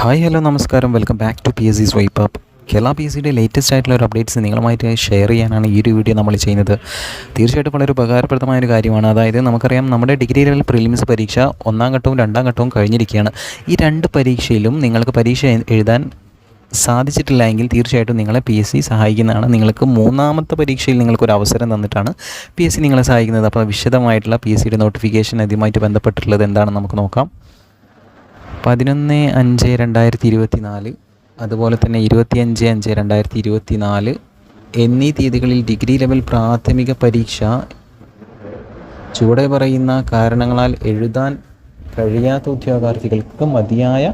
Hi hello നമസ്കാരം. Welcome back to P S C swipe up Kerala P S സിയുടെ latest ആയിട്ടുള്ള ഒരു updates നിങ്ങളുമായിട്ട് ഷെയർ ചെയ്യാനാണ് ഈ ഒരു വീഡിയോ നമ്മൾ ചെയ്യുന്നത്. തീർച്ചയായിട്ടും വളരെ ഉപകാരപ്രദമായ ഒരു കാര്യമാണ്. അതായത് നമുക്കറിയാം നമ്മുടെ ഡിഗ്രി ലെവൽ പ്രിലിംസ് പരീക്ഷ ഒന്നാം ഘട്ടവും രണ്ടാം ഘട്ടവും കഴിഞ്ഞിരിക്കുകയാണ്. ഈ രണ്ട് പരീക്ഷയിലും നിങ്ങൾക്ക് പരീക്ഷ എഴുതാൻ സാധിച്ചിട്ടില്ല എങ്കിൽ തീർച്ചയായിട്ടും നിങ്ങളെ പി എസ് സി സഹായിക്കുന്നതാണ്. നിങ്ങൾക്ക് മൂന്നാമത്തെ പരീക്ഷയിൽ നിങ്ങൾക്കൊരു അവസരം തന്നിട്ടാണ് പി എസ് സി നിങ്ങളെ സഹായിക്കുന്നത്. അപ്പോൾ വിശദമായിട്ടുള്ള പി എസ് സിയുടെ നോട്ടിഫിക്കേഷൻ ഇതുമായിട്ട് ബന്ധപ്പെട്ടിട്ടുള്ളത് എന്താണെന്ന് നമുക്ക് നോക്കാം. പതിനൊന്ന് അഞ്ച് രണ്ടായിരത്തി ഇരുപത്തി നാല് അതുപോലെ തന്നെ ഇരുപത്തിയഞ്ച് അഞ്ച് രണ്ടായിരത്തി ഇരുപത്തി നാല് എന്നീ തീയതികളിൽ ഡിഗ്രി ലെവൽ പ്രാഥമിക പരീക്ഷ ചുവടെ പറയുന്ന കാരണങ്ങളാൽ എഴുതാൻ കഴിയാത്ത ഉദ്യോഗാർത്ഥികൾക്ക് മതിയായ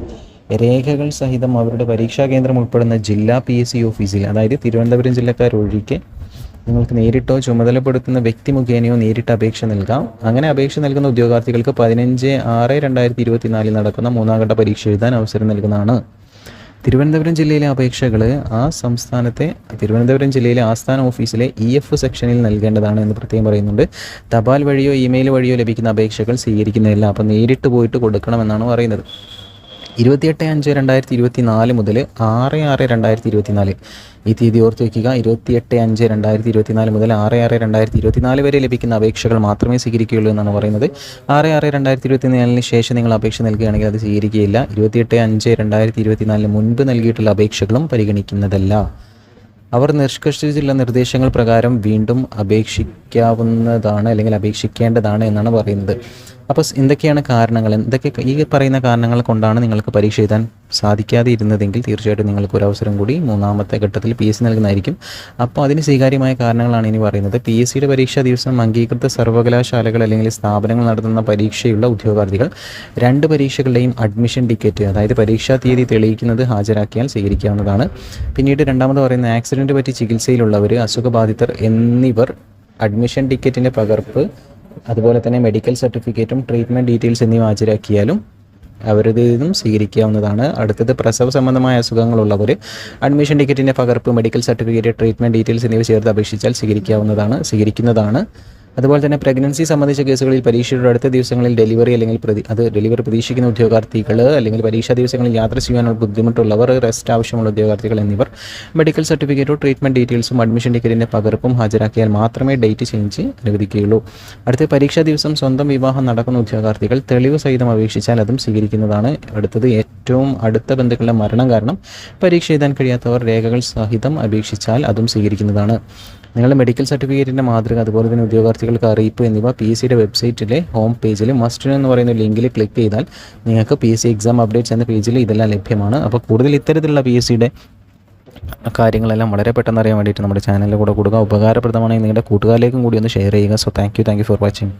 രേഖകൾ സഹിതം അവരുടെ പരീക്ഷാ കേന്ദ്രം ഉൾപ്പെടുന്ന ജില്ലാ പി എസ് സി ഓഫീസിൽ അതായത് തിരുവനന്തപുരം ജില്ലക്കാരൊഴികെ നിങ്ങൾക്ക് നേരിട്ടോ ചുമതലപ്പെടുത്തുന്ന വ്യക്തി മുഖേനയോ നേരിട്ട് അപേക്ഷ നൽകാം. അങ്ങനെ അപേക്ഷ നൽകുന്ന ഉദ്യോഗാർത്ഥികൾക്ക് പതിനഞ്ച് ആറ് രണ്ടായിരത്തി ഇരുപത്തിനാലിൽ നടക്കുന്ന മൂന്നാം ഘട്ട പരീക്ഷ എഴുതാൻ അവസരം നൽകുന്നതാണ്. തിരുവനന്തപുരം ജില്ലയിലെ അപേക്ഷകൾ ആ സംസ്ഥാനത്തെ തിരുവനന്തപുരം ജില്ലയിലെ ആസ്ഥാന ഓഫീസിലെ ഇ എഫ് സെക്ഷനിൽ നൽകേണ്ടതാണ് എന്ന് പ്രത്യേകം പറയുന്നുണ്ട്. തപാൽ വഴിയോ ഇമെയിൽ വഴിയോ ലഭിക്കുന്ന അപേക്ഷകൾ സ്വീകരിക്കുന്നതല്ല. അപ്പോൾ നേരിട്ട് പോയിട്ട് കൊടുക്കണമെന്നാണ് പറയുന്നത്. ഇരുപത്തിയെട്ട് അഞ്ച് രണ്ടായിരത്തി ഇരുപത്തി നാല് മുതൽ ആറ് ആറ് രണ്ടായിരത്തി ഇരുപത്തി നാല് ഈ തീയതി ഓർത്ത് വയ്ക്കുക ഇരുപത്തിയെട്ട് അഞ്ച് രണ്ടായിരത്തി ഇരുപത്തി നാല് മുതൽ ആറ് ആറ് രണ്ടായിരത്തി ഇരുപത്തി നാല് വരെ ലഭിക്കുന്ന അപേക്ഷകൾ മാത്രമേ സ്വീകരിക്കുകയുള്ളൂ എന്നാണ് പറയുന്നത്. ആറ് ആറ് രണ്ടായിരത്തി ഇരുപത്തി നാലിന് ശേഷം നിങ്ങൾ അപേക്ഷ നൽകുകയാണെങ്കിൽ അത് സ്വീകരിക്കുകയില്ല. ഇരുപത്തിയെട്ട് അഞ്ച് രണ്ടായിരത്തി ഇരുപത്തി നാലിന് മുൻപ് നൽകിയിട്ടുള്ള അപേക്ഷകളും പരിഗണിക്കുന്നതല്ല. അവർ നിഷ്കർഷിച്ചിട്ടുള്ള നിർദ്ദേശങ്ങൾ പ്രകാരം വീണ്ടും അപേക്ഷിക്കാവുന്നതാണ് അല്ലെങ്കിൽ അപേക്ഷിക്കേണ്ടതാണ് എന്നാണ് പറയുന്നത്. അപ്പോൾ എന്തൊക്കെയാണ് കാരണങ്ങൾ? എന്തൊക്കെ ഈ പറയുന്ന കാരണങ്ങൾ കൊണ്ടാണ് നിങ്ങൾക്ക് പരീക്ഷ എഴുതാൻ സാധിക്കാതെ ഇരുന്നതെങ്കിൽ തീർച്ചയായിട്ടും നിങ്ങൾക്ക് ഒരു അവസരം കൂടി മൂന്നാമത്തെ ഘട്ടത്തിൽ പി എസ് സി നൽകുന്നതായിരിക്കും. അപ്പോൾ അതിന് സ്വീകാര്യമായ കാരണങ്ങളാണ് ഇനി പറയുന്നത്. പി എസ് സിയുടെ പരീക്ഷാ ദിവസം അംഗീകൃത സർവകലാശാലകൾ അല്ലെങ്കിൽ സ്ഥാപനങ്ങൾ നടത്തുന്ന പരീക്ഷയുള്ള ഉദ്യോഗാർത്ഥികൾ രണ്ട് പരീക്ഷകളുടെയും അഡ്മിഷൻ ടിക്കറ്റ് അതായത് പരീക്ഷാ തീയതി തെളിയിക്കുന്നത് ഹാജരാക്കിയാൽ സ്വീകരിക്കാവുന്നതാണ്. പിന്നീട് രണ്ടാമത് പറയുന്ന ആക്സിഡന്റ് പറ്റി ചികിത്സയിലുള്ളവർ അസുഖബാധിതർ എന്നിവർ അഡ്മിഷൻ ടിക്കറ്റിന്റെ പകർപ്പ് അതുപോലെ തന്നെ മെഡിക്കൽ സർട്ടിഫിക്കറ്റും ട്രീറ്റ്മെന്റ് ഡീറ്റെയിൽസ് എന്നിവ ഹാജരാക്കിയാലും അവരുടെ ഇതും സ്വീകരിക്കാവുന്നതാണ്. അടുത്തത് പ്രസവ സംബന്ധമായ അസുഖങ്ങളുള്ളവർ അഡ്മിഷൻ ടിക്കറ്റിന്റെ പകർപ്പ് മെഡിക്കൽ സർട്ടിഫിക്കറ്റ് ട്രീറ്റ്മെന്റ് ഡീറ്റെയിൽസ് എന്നിവ ചേർത്ത് അപേക്ഷിച്ചാൽ സ്വീകരിക്കാവുന്നതാണ് സ്വീകരിക്കുന്നതാണ്. അതുപോലെ തന്നെ പ്രഗ്നൻസി സംബന്ധിച്ച കേസുകളിൽ പരീക്ഷയുടെ അടുത്ത ദിവസങ്ങളിൽ ഡെലിവറി അല്ലെങ്കിൽ പ്രതി അത് ഡെലിവറി പ്രതീക്ഷിക്കുന്ന ഉദ്യോഗാർത്ഥികൾ അല്ലെങ്കിൽ പരീക്ഷാ ദിവസങ്ങളിൽ യാത്ര ചെയ്യാനുള്ള ബുദ്ധിമുട്ടുള്ളവർ റെസ്റ്റ് ആവശ്യമുള്ള ഉദ്യോഗാർത്ഥികൾ എന്നിവർ മെഡിക്കൽ സർട്ടിഫിക്കറ്റോ ട്രീറ്റ്മെന്റ് ഡീറ്റെയിൽസും അഡ്മിഷൻ ടിക്കറ്റിന്റെ പകർപ്പും ഹാജരാക്കിയാൽ മാത്രമേ ഡേറ്റ് ചേഞ്ച് അനുവദിക്കുകയുള്ളൂ. അടുത്ത പരീക്ഷാ ദിവസം സ്വന്തം വിവാഹം നടക്കുന്ന ഉദ്യോഗാർത്ഥികൾ തെളിവ് സഹിതം അപേക്ഷിച്ചാൽ അതും സ്വീകരിക്കുന്നതാണ് അടുത്തത്. ഏറ്റവും അടുത്ത ബന്ധുക്കളുടെ മരണം കാരണം പരീക്ഷ എഴുതാൻ കഴിയാത്തവർ രേഖകൾ സഹിതം അപേക്ഷിച്ചാൽ അതും സ്വീകരിക്കുന്നതാണ്. നിങ്ങളുടെ മെഡിക്കൽ സർട്ടിഫിക്കറ്റിന്റെ മാതൃക അതുപോലെ തന്നെ ഉദ്യോഗാർത്ഥികൾക്ക് അറിയിപ്പ് എന്നിവ പി എസ് സിയുടെ വെബ്സൈറ്റിലെ ഹോം പേജിൽ മസ്റ്റ് എന്ന് പറയുന്ന ലിങ്കിൽ ക്ലിക്ക് ചെയ്താൽ നിങ്ങൾക്ക് P S C exam updates എന്ന പേജിൽ ഇതെല്ലാം ലഭ്യമാണ്. അപ്പോൾ കൂടുതൽ ഇത്തരത്തിലുള്ള പി എസ് സിയുടെ കാര്യങ്ങളെല്ലാം വളരെ പെട്ടെന്ന് അറിയാൻ വേണ്ടിയിട്ട് നമ്മുടെ ചാനലിൽ കൂടെ കൊടുക്കുക ഉപകാരപ്രദമാണെങ്കിൽ നിങ്ങളുടെ കൂട്ടുകാരിലേക്കും കൂടി ഒന്ന് ഷെയർ ചെയ്യുക. So thank you for watching